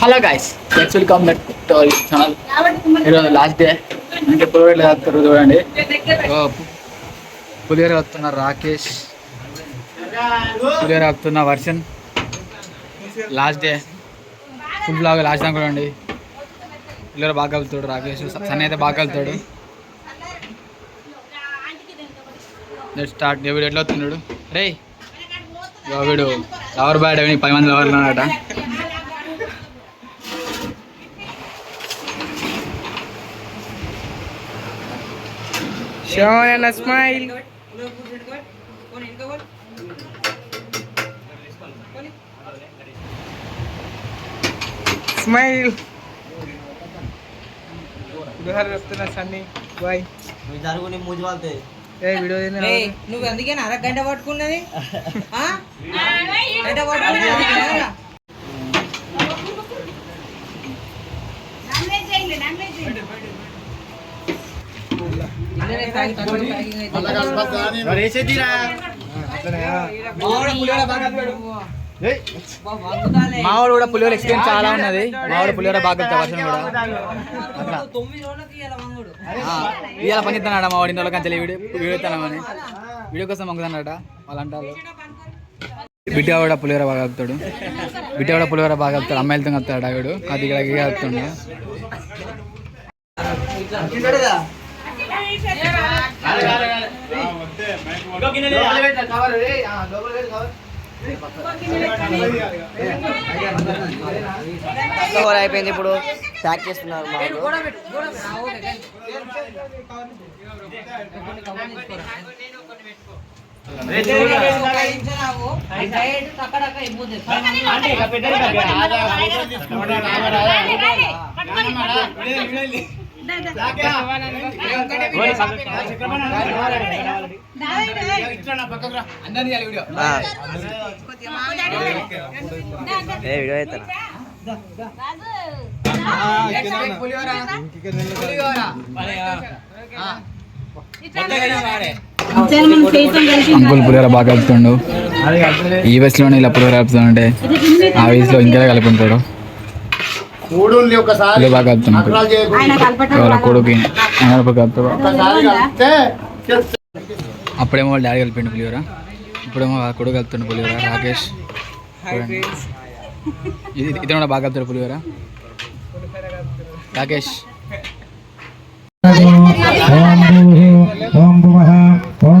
Hello guys let's welcome back to our channel ఈరోజు last day అంటే పులిహోర వస్తారు చూడండి. ఓ, వస్తున్న రాకేష్. పులిహోర వస్తున్న Varshan. Last day full vlog last దాకా చూడండి. పులిహోర బాగా వెళ్తాడు రాకేష్. సన్ అయితే బాగా వెళ్తాడు లెట్ స్టార్ట్ వీడు ఎట్లా వస్తున్నాడు? రే వీడు లవర్ బ్యాడ్ పది మంది లవర్లు ఉన్నాడట Show and a smile. Smile. दुहार रफ्तना Sunny bye జరుగుని మూజు వాళ్తే A video ఏయ్, నువ్వు అందుకే అర గంట పట్టుకున్నది ఆ? గంట పట్టుకున్నది మావాడు కూడా పులిహోర ఎక్స్పీరియన్స్ చాలా ఉన్నది. మావాడు పులిహోర బాగా వర్షం కూడా. ఇవాళ పని ఇస్తున్నాడ మా వాడి ఇంట్లో కంచెలు వీడియో వీడియో ఇస్తానమని వీడియో కోసం మొంగుతున్నాడ వాళ్ళు అంటారు బిడ్డ కూడా పులిహోర బాగా కలుపుతాడు. బిడ్డ కూడా పులిహోర బాగా కలుపుతాడు. అమ్మాయిలతో కలుపుతాడు ఆవిడు. అది ఇక్కడ కలుపుతుండే. అయిపోయింది ఇప్పుడు ప్యాక్ చేస్తున్నారు ఏ వీడియో అవుతానా అంకుల్ పులిహోర బాగా కలుపుతుండు. ఈ వయసులోనే ఇలా పులిహోర కలుపుతుంటే ఆ వయసులో ఇంకా కలుపుకుంటాడు? మూడుల్ని ఒకసారి. వాళ్ళ కొడుకు. అప్పుడేమో వాళ్ళ డాడీ కలిపిండు పులిహోర. ఇప్పుడేమో వాళ్ళ కొడుకు కలుపుతుండు పులిహోర. రాకేష్. ఇది ఇతను కూడా బాగా కలుపుతాడు పులిహోర. రాకేష్. ఓం ఓం ఓం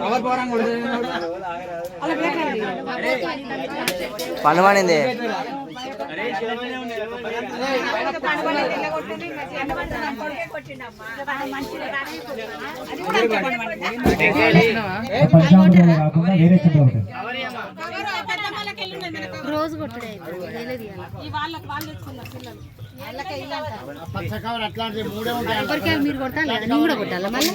పవర్ పవర్ అని కొడుతుంది. పని పడింది పంచామృతాలు కాకుండా వేరే చింత ఒకటి రోజు కొట్టుడే అట్లాంటివి మూడే ఉంటాయి కొబ్బరికాయలు మీరు కొట్టాలి నేను కూడా కొట్టాలా మళ్ళీ?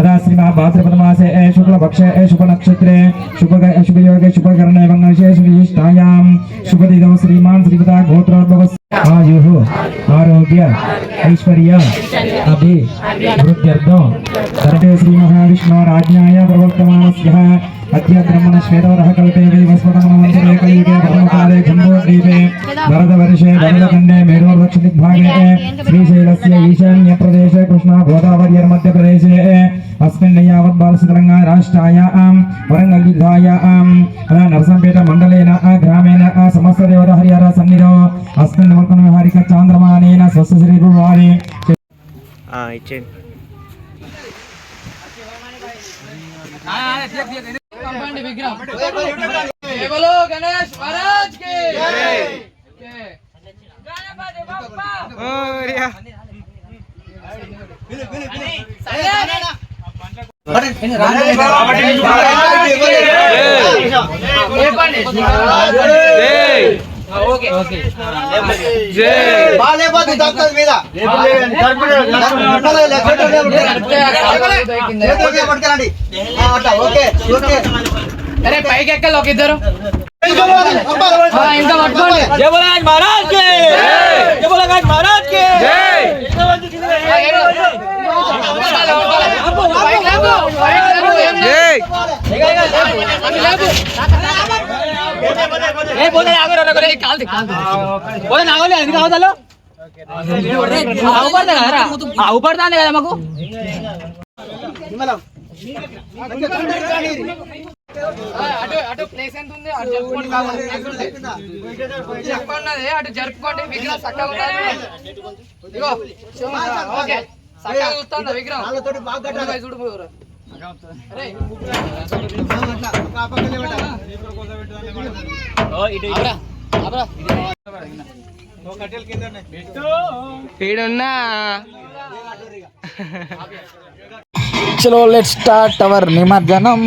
अतः श्री महाभाद्रपदमासे ए शुक्लपक्षे ए शुभनक्षत्रे शुभ शुभयोगे शुभकर्ण एवं विशेष विशिष्टायां शुभदिदौ श्रीमान् श्रीपदा गोत्रोद्भवस्य आयुः आरोग्य ऐश्वर्य अभि वृद्ध्यर्थं सर्वे श्रीमहाविष्णोराज्ञाय प्रवर्तमानस्यः అత్యద్రమణ శ్వేతవరహ కల్పే వై వస్వతమనవంతరేకైకే ధర్మకాలే జంబోద్వీపే వరదవర్షే వరదఖండే మేఘోర్వక్షదిగ్భాగే శ్రీశైలస్య ఈశాన్య ప్రదేశే కృష్ణా గోదావర్యర్ మధ్యప్రదేశే అస్మిన్ యావద్బాలసతరంగా రాష్ట్రాయాం వరంగల్ జిల్లాయాం నరసంపేట మండలేన గ్రామేణ సమస్త దేవత హరిహర సన్నిధో అస్మిన్ మల్కన హారిక చాంద్రమానేన స్వస్థ శ్రీ ఇచ్చేయండి. కంపౌండ్ విగ్రహం కేవలో గణేష్ మహారాజ్కి చెప్పండి అరే పైకి ఎక్కాలి ఒక ఇద్దరు. ఇంకా పట్టుకోండి. జై. బోలాజ్ మహారాజ్కి! జై. బోలాజ్ మహారాజ్కి అవుపడతాను కదా మాకు అటు అటు ప్లేస్ ఎంత ఉంది అటు జరుపుకోండి కావాలి place చెప్పన్నది అటు జరుపుకోండి విగ్రహం చక్కగా ఉంటుంది ఇగో చూడండి. ఓకే చక్కగా చూస్తుంది విగ్రహం చూడు ఈడున్నా. చలో లెట్ స్టార్ట్ అవర్ నిమజ్జనం.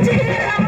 dear.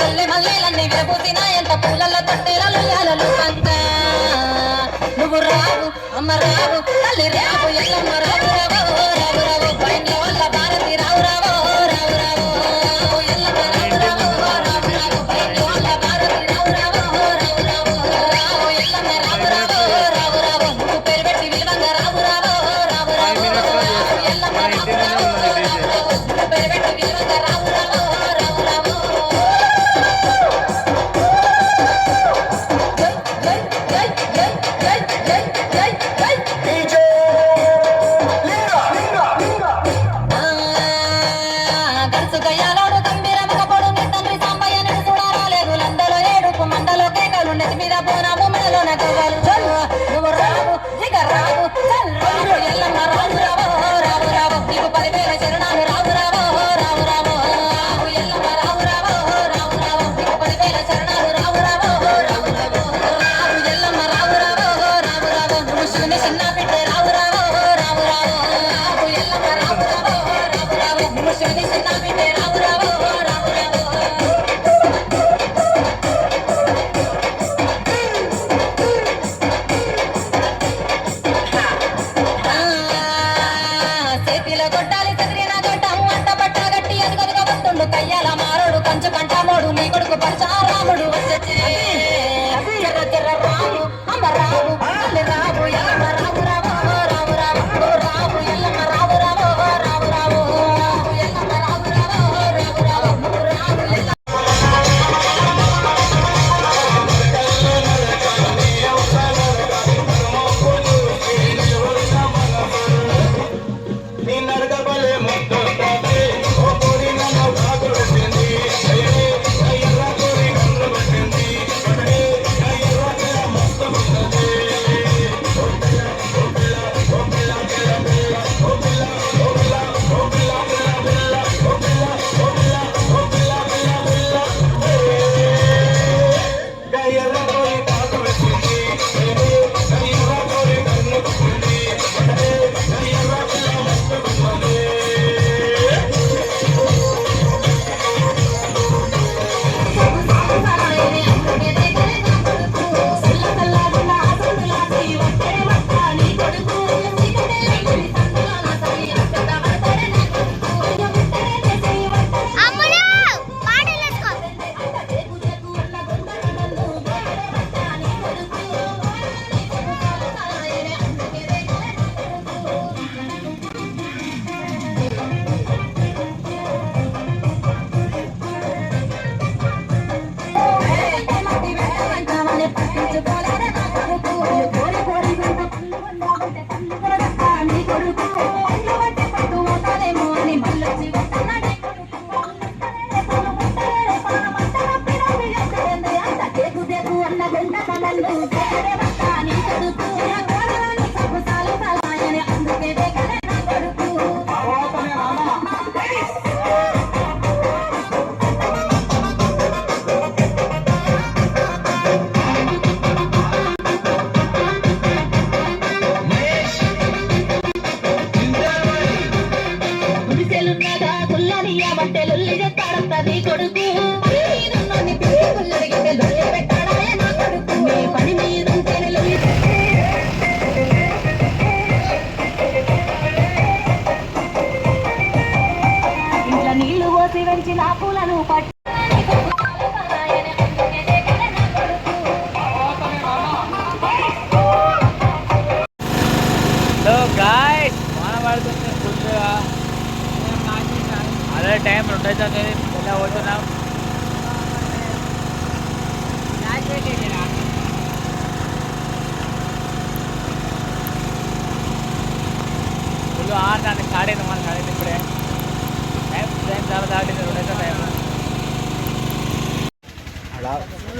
తల్లి మల్లెలన్నీ విరపోసినాయంత పూలల్ల తొట్టెలలు ఎలలు పంత నువ్వు రావు అమ్మ రావు తల్లి రావు ఎల్లమ్మ రావు రావు esto callado. చేతిలో గొడ్డాలి చెదిరిన గొడ్డం అంట పట్టా గట్టి ఎదుగదుగా వస్తుండు. కయ్యాల మారోడు కంచు కంటామోడు మీ నీ కొడుకు పరిచారాముడు.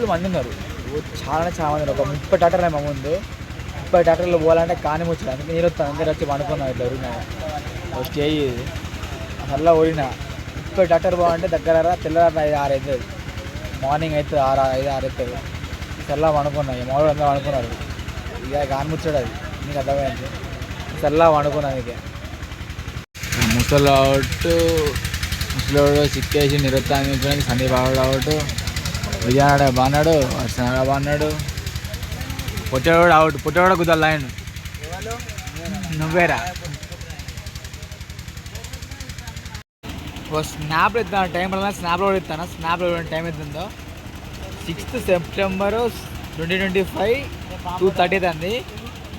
మనుషులు మంది ఉన్నారు. చాలా చాలా మంది ఒక ముప్పై టాటర్లు మా ముందు. ముప్పై టాటర్లు పోవాలంటే కాని వచ్చింది అందుకే నేను వస్తాను. అందరు వచ్చి అనుకున్నాను ఇట్లా ఊరినా స్టే అలా ఓడినా ముప్పై టాటర్ పోవాలంటే దగ్గర తెల్లవారు ఐదు ఆరు అవుతుంది. మార్నింగ్ అవుతుంది ఆరు ఐదు ఆరు అవుతుంది. చల్లా అనుకున్నాను ఈ మామూలు అందరూ అనుకున్నారు ఇక కానిముచ్చాడు అది. నీకు అర్థమైంది? చల్లా అనుకున్నాను ఇక. ముసలి అవుట్ ముసలి సిక్కేసి నిరుత్సాహించడానికి సందీప్ అవుట్ విజయనాడ బాన్నాడు అర్చనాడ బాన్నాడు. పొట్టాడు కూడా అవుట్ పొట్టాడు కూడా కుదరలా నువ్వేరా స్నాప్ ఇస్తాను టైం స్నాప్ స్నాప్లో కూడా ఇస్తాను స్నాప్లో టైం ఇస్తుందో sixth September twenty twenty five two thirty అండి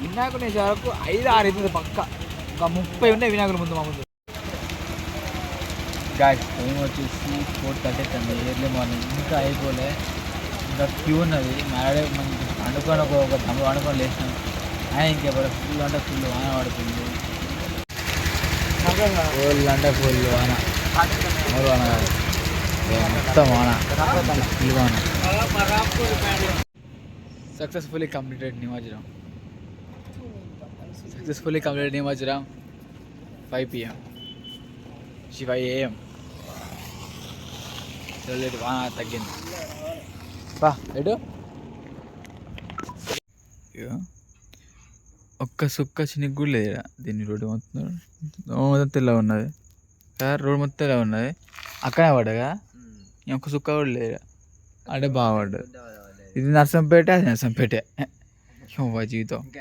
వినాయకుడు వరకు ఐదు ఆరు అవుతుంది పక్క. ఒక ముప్పై ఉన్నాయి వినాయకుడు ముందు మా ముందు. గాయస్ టైం వచ్చేసి ఫోర్ థర్టీ అవుతుంది ఎర్లీ మార్నింగ్ ఇంకా అయిపోలే. ఇంకా క్యూ ఉన్నది. మ్యాడే మనకి అనుకోని ఒక ఒక తమ్ముడు అనుకొని లేచినాం. ఆయన ఇంకెవరు? ఫుల్ అంటే ఫుల్ వాన పడుతుంది. ఫుల్ అంటే ఫుల్ వాన. మామూలు వాన మొత్తం వాన. ఫుల్ వాన. సక్సెస్ఫుల్లీ కంప్లీటెడ్ నిమజ్జనం. సక్సెస్ఫుల్లీ కంప్లీటెడ్ నిమజ్జనం ఫైవ్ పిఎం ఫైవ్ ఏఎం చూడలేదు వాన తగ్గింది. బా ఇగో. ఒక్క సుక్క చినికి కూడా లేదు. దీన్ని రోడ్డు మొత్తం రోడ్డు మొత్తం తెల్లగా ఉన్నది. రోడ్డు మొత్తం తెల్లగా ఉన్నది. అక్కడే పడ్డగా ఒక్క సుక్క కూడా లేదు. అంటే బాగా పడ్డది. ఇది నర్సంపేట అది నర్సంపేటే. జీవితం.